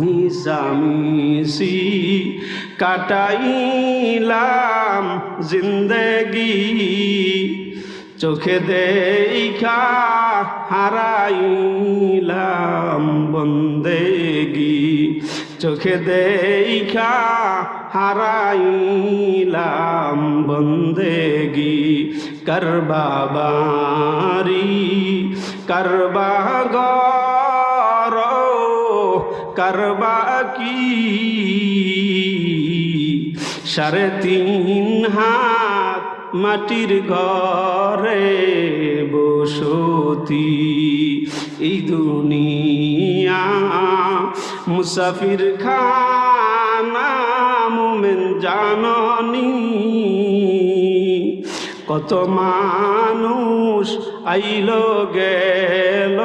মিশামিশি কাটাইলাম জিন্দগি। চোখে দেখা হারাইলাম বন্দেগি। চোখে দেখা হারাইলাম বন্দেগি। করবাবারি করবা গর করবা কি? সাড়ে তিন হাত মাটির ঘরে বসতি। এই দুনিয়া মুসাফির খানা মোমেন জাননি। কত মানুষ আইল গেল